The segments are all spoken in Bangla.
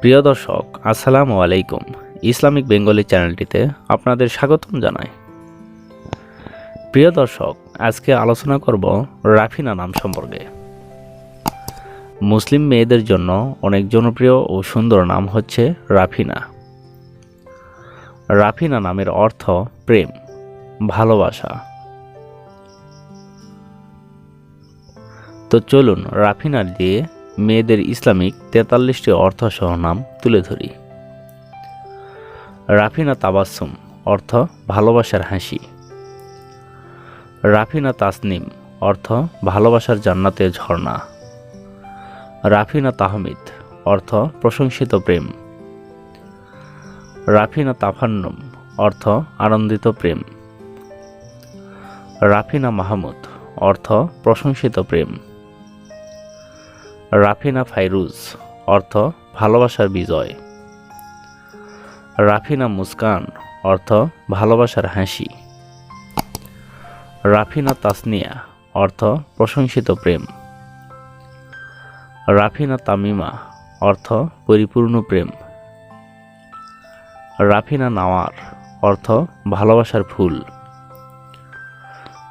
প্রিয় দর্শক, আসসালামু আলাইকুম। ইসলামিক বেঙ্গলি চ্যানেলটিতে আপনাদের স্বাগতম জানাই। প্রিয় দর্শক, আজকে আলোচনা করব রাফিনা নাম সম্পর্কে। মুসলিম মেয়েদের জন্য অনেক জনপ্রিয় ও সুন্দর নাম হচ্ছে রাফিনা। রাফিনা নামের অর্থ প্রেম, ভালোবাসা। তো চলুন রাফিনা দিয়ে মেয়েদের ইসলামিক তেতাল্লিশটি অর্থসহ নাম তুলে ধরি। রাফিনা তাবাসুম অর্থ ভালোবাসার হাসি। রাফিনা তাসনিম, অর্থ ভালোবাসার জান্নাতে ঝর্ণা। রাফিনা তাহমিদ, অর্থ প্রশংসিত প্রেম। রাফিনা তাফান্নম, অর্থ আনন্দিত প্রেম। রাফিনা মাহমুদ, অর্থ প্রশংসিত প্রেম। রাফিনা ফাইরুজ, অর্থ ভালোবাসার বিজয়। রাফিনা মুস্কান, অর্থ ভালোবাসার হাসি। রাফিনা তাসনিয়া, অর্থ প্রশংসিত প্রেম। রাফিনা তামিমা, অর্থ পরিপূর্ণ প্রেম। রাফিনা নাওয়ার, অর্থ ভালোবাসার ফুল।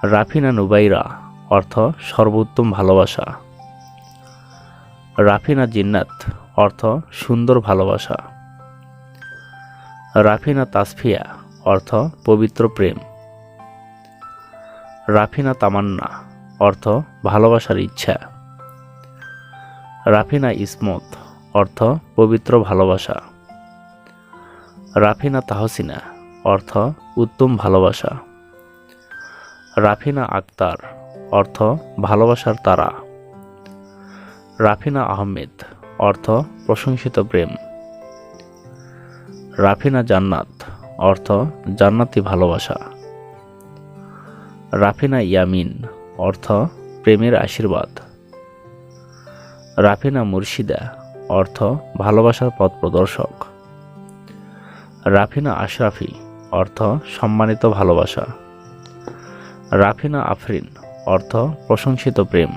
রাফিনা নুবাইরা, অর্থ সর্বোত্তম ভালোবাসা। রাফিনা জিন্নাত, অর্থ সুন্দর ভালোবাসা। রাফিনা তাসফিয়া, অর্থ পবিত্র প্রেম। রাফিনা তামান্না, অর্থ ভালোবাসার ইচ্ছা। রাফিনা ইসমত, অর্থ পবিত্র ভালোবাসা। রাফিনা তাহসিনা, অর্থ উত্তম ভালোবাসা। রাফিনা আক্তার, অর্থ ভালোবাসার তারা। রাফিনা আহমেদ, অর্থ প্রশংসিত প্রেম। রাফিনা জান্নাত, অর্থ জান্নাতি ভালোবাসা। রাফিনা ইয়ামিন, অর্থ প্রেমের আশীর্বাদ। রাফিনা মুর্শিদা, অর্থ ভালোবাসার পথ প্রদর্শক। রাফিনা আশরাফি, অর্থ সম্মানিত ভালোবাসা। রাফিনা আফরিন, অর্থ প্রশংসিত প্রেম।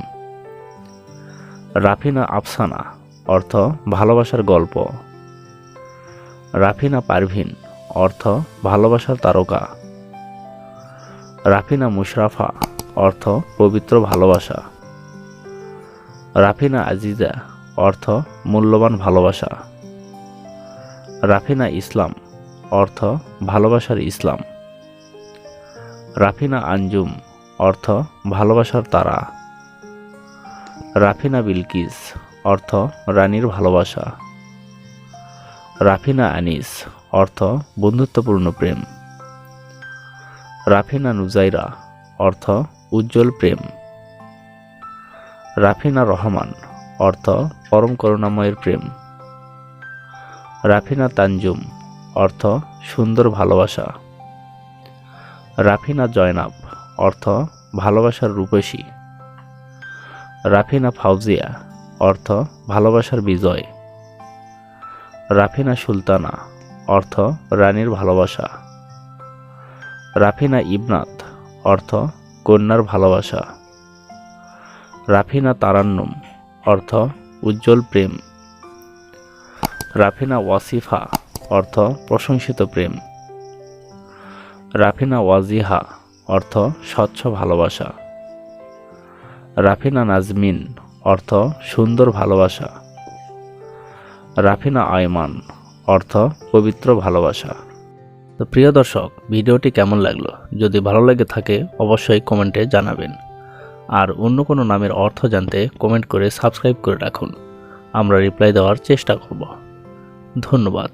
রাফিনা আফসানা, অর্থ ভালোবাসার গল্প। রাফিনা পারভিন, অর্থ ভালোবাসার তারকা। রাফিনা মুশরাফা, অর্থ পবিত্র ভালোবাসা। রাফিনা আজিজা, অর্থ মূল্যবান ভালোবাসা। রাফিনা ইসলাম, অর্থ ভালোবাসার ইসলাম। রাফিনা আঞ্জুম, অর্থ ভালোবাসার তারা। রাফিনা বিলকিস, অর্থ রানীর ভালোবাসা। রাফিনা আনিস, অর্থ বন্ধুত্বপূর্ণ প্রেম। রাফিনা নুজাইরা, অর্থ উজ্জ্বল প্রেম। রাফিনা রহমান, অর্থ পরম করুণাময়ের প্রেম। রাফিনা তানজুম, অর্থ সুন্দর ভালোবাসা। রাফিনা জয়নাব, অর্থ ভালোবাসার রূপসী। রাফিনা ফাউজিয়া, অর্থ ভালোবাসার বিজয়। রাফিনা সুলতানা, অর্থ রানীর ভালোবাসা। রাফিনা ইবনাত অর্থ কন্যার ভালোবাসা। রাফিনা তারান্নুম, অর্থ উজ্জ্বল প্রেম। রাফিনা ওয়াসিফা, অর্থ প্রশংসিত প্রেম। রাফিনা ওয়াজিহা, অর্থ স্বচ্ছ ভালোবাসা। রাফিনা নাজমিন, অর্থ সুন্দর ভালোবাসা। রাফিনা আয়মান, অর্থ পবিত্র ভালোবাসা। তো প্রিয় দর্শক, ভিডিওটি কেমন লাগল? যদি ভালো লেগে থাকে, অবশ্যই কমেন্টে জানাবেন। আর অন্য কোনো নামের অর্থ জানতে কমেন্ট করে সাবস্ক্রাইব করে রাখুন। আমরা রিপ্লাই দেওয়ার চেষ্টা করব। ধন্যবাদ।